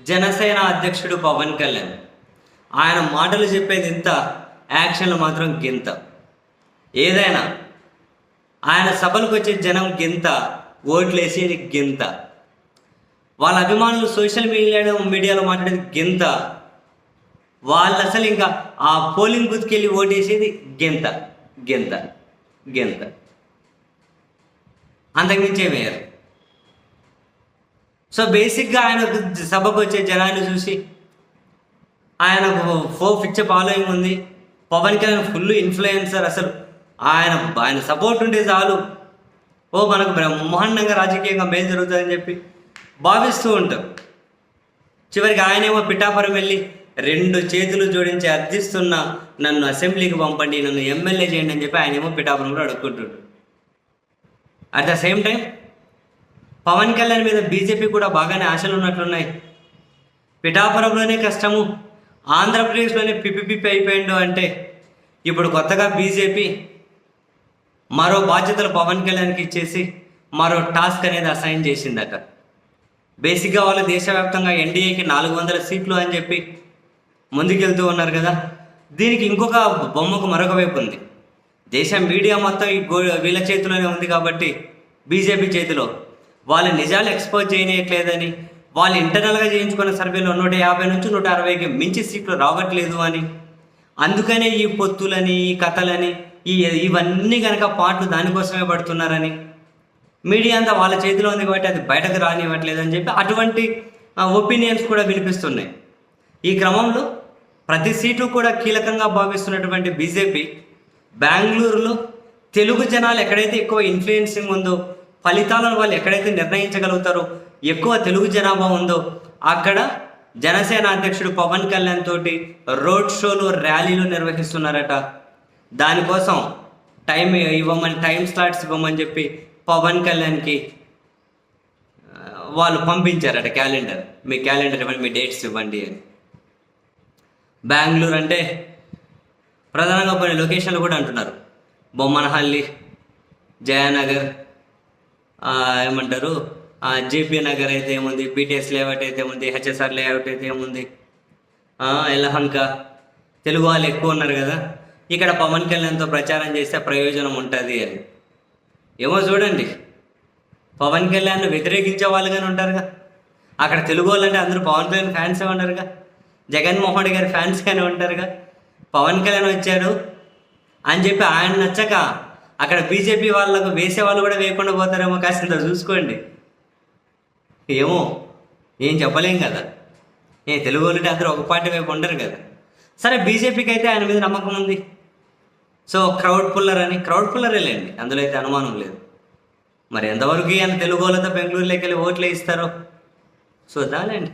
జనసేన అధ్యక్షుడు పవన్ కళ్యాణ్. ఆయన మాటలు చెప్పేది ఇంత యాక్షన్లు మాత్రం గింత. ఏదైనా ఆయన సభలకు వచ్చే జనం గింత ఓట్లు వేసేది గింత. వాళ్ళ అభిమానులు సోషల్ మీడియాలో మీడియాలో మాట్లాడేది గింత. వాళ్ళు అసలు ఇంకా ఆ పోలింగ్ బూత్కి వెళ్ళి ఓటేసేది గింత గింత గింత. అంతకుమించి ఏమయ్యారు సో బేసిక్గా ఆయన సభకు వచ్చే జనాన్ని చూసి ఆయనకు ఫో పిచ్చ ఫాలోయింగ్ ఉంది. పవన్ కళ్యాణ్ ఫుల్ ఇన్ఫ్లుయెన్సర్ అసలు. ఆయన ఆయన సపోర్ట్ ఉంటే చాలు. ఓ మనకు బ్రహ్మాండంగా రాజకీయంగా మేలు జరుగుతుందని చెప్పి భావిస్తూ ఉంటారు. చివరికి ఆయనేమో పిఠాపురం వెళ్ళి రెండు చేతులు జోడించి అర్థిస్తున్న నన్ను అసెంబ్లీకి పంపండి నన్ను ఎమ్మెల్యే చేయండి అని చెప్పి ఆయనేమో పిఠాపురంలో అడుక్కుంటుంటాడు at the same time Pawan Kalyan మీద బీజేపీ కూడా బాగానే ఆశలు ఉన్నట్లున్నాయి. పిఠాపురంలోనే కష్టము ఆంధ్రప్రదేశ్లోనే పిప్పి పిప్పి అయిపోయిండు అంటే ఇప్పుడు కొత్తగా బీజేపీ మరో బాధ్యతలు పవన్ కళ్యాణ్కి ఇచ్చేసి మరో టాస్క్ అనేది అసైన్ చేసిందట. బేసిక్గా వాళ్ళు దేశవ్యాప్తంగా ఎన్డీఏకి నాలుగు వందల సీట్లు అని చెప్పి ముందుకెళ్తూ ఉన్నారు కదా. దీనికి ఇంకొక బొమ్మకు మరొక వైపు ఉంది. దేశం మీడియా మొత్తం ఈ వీళ్ళ చేతిలోనే ఉంది కాబట్టి బీజేపీ చేతిలో. వాళ్ళ నిజాలు ఎక్స్పోజ్ చేయనీయట్లేదని వాళ్ళు ఇంటర్నల్గా చేయించుకున్న సర్వేలో నూట యాభై నుంచి నూట అరవైకి మించి సీట్లు రావట్లేదు అని. అందుకనే ఈ పొత్తులని ఈ కథలని ఈ ఇవన్నీ కనుక పాటలు దానికోసమే పడుతున్నారని. మీడియా అంతా వాళ్ళ చేతిలో ఉంది కాబట్టి అది బయటకు రానివ్వట్లేదు అని చెప్పి అటువంటి ఒపీనియన్స్ కూడా వినిపిస్తున్నాయి. ఈ క్రమంలో ప్రతి సీటు కూడా కీలకంగా భావిస్తున్నటువంటి బీజేపీ బెంగళూరులో తెలుగు జనాలు ఎక్కడైతే ఎక్కువ ఇన్ఫ్లుయెన్సింగ్ ఉందో ఫలితాలను వాళ్ళు ఎక్కడైతే నిర్ణయించగలుగుతారో ఎక్కువ తెలుగు జనాభా ఉందో అక్కడ జనసేన అధ్యక్షుడు పవన్ కళ్యాణ్ తోటి రోడ్ షోలు ర్యాలీలు నిర్వహిస్తున్నారట. దానికోసం టైం ఇవ్వమని టైం స్లాట్స్ ఇవ్వమని చెప్పి పవన్ కళ్యాణ్కి వాళ్ళు పంపించారట క్యాలెండర్. మీ క్యాలెండర్ ఇవ్వండి మీ డేట్స్ ఇవ్వండి అని. బెంగళూరు అంటే ప్రధానంగా కొన్ని లొకేషన్లు కూడా అంటున్నారు. బొమ్మనహల్లి జయానగర్ ఏమంటారు? జేపీ నగర్ అయితే ఏముంది? బీటీఎస్ లేఅవుట్ అయితే ఏముంది? హెచ్ఎస్ఆర్ లేఅవుట్ అయితే ఏముంది? ఎలహంక తెలుగు వాళ్ళు ఎక్కువ ఉన్నారు కదా. ఇక్కడ పవన్ కళ్యాణ్తో ప్రచారం చేస్తే ప్రయోజనం ఉంటుంది అని. ఏమో చూడండి. పవన్ కళ్యాణ్ వ్యతిరేకించే వాళ్ళుగానే ఉంటారుగా. అక్కడ తెలుగు వాళ్ళంటే అందరూ పవన్ కళ్యాణ్ ఫ్యాన్సే ఉన్నారుగా జగన్మోహన్ రెడ్డి గారి ఫ్యాన్స్గానే ఉంటారుగా. పవన్ కళ్యాణ్ వచ్చాడు అని చెప్పి ఆయన నచ్చక అక్కడ బీజేపీ వాళ్ళకు వేసే వాళ్ళు కూడా వేయకుండా పోతారేమో కాస్త చూసుకోండి. ఏమో ఏం చెప్పలేం కదా. ఏ తెలుగు వాళ్ళు అందరూ ఒక పార్టీ వైపు ఉండరు కదా. సరే బీజేపీకి అయితే ఆయన మీద నమ్మకం ఉంది. సో క్రౌడ్ పుల్లర్ అని క్రౌడ్ పుల్లరే లేండి. అందులో అయితే అనుమానం లేదు. మరి ఎంతవరకు ఆయన తెలుగు వాళ్ళతో బెంగళూరులోకి వెళ్ళి ఓట్లు ఇస్తారో? చూద్దాంలేండి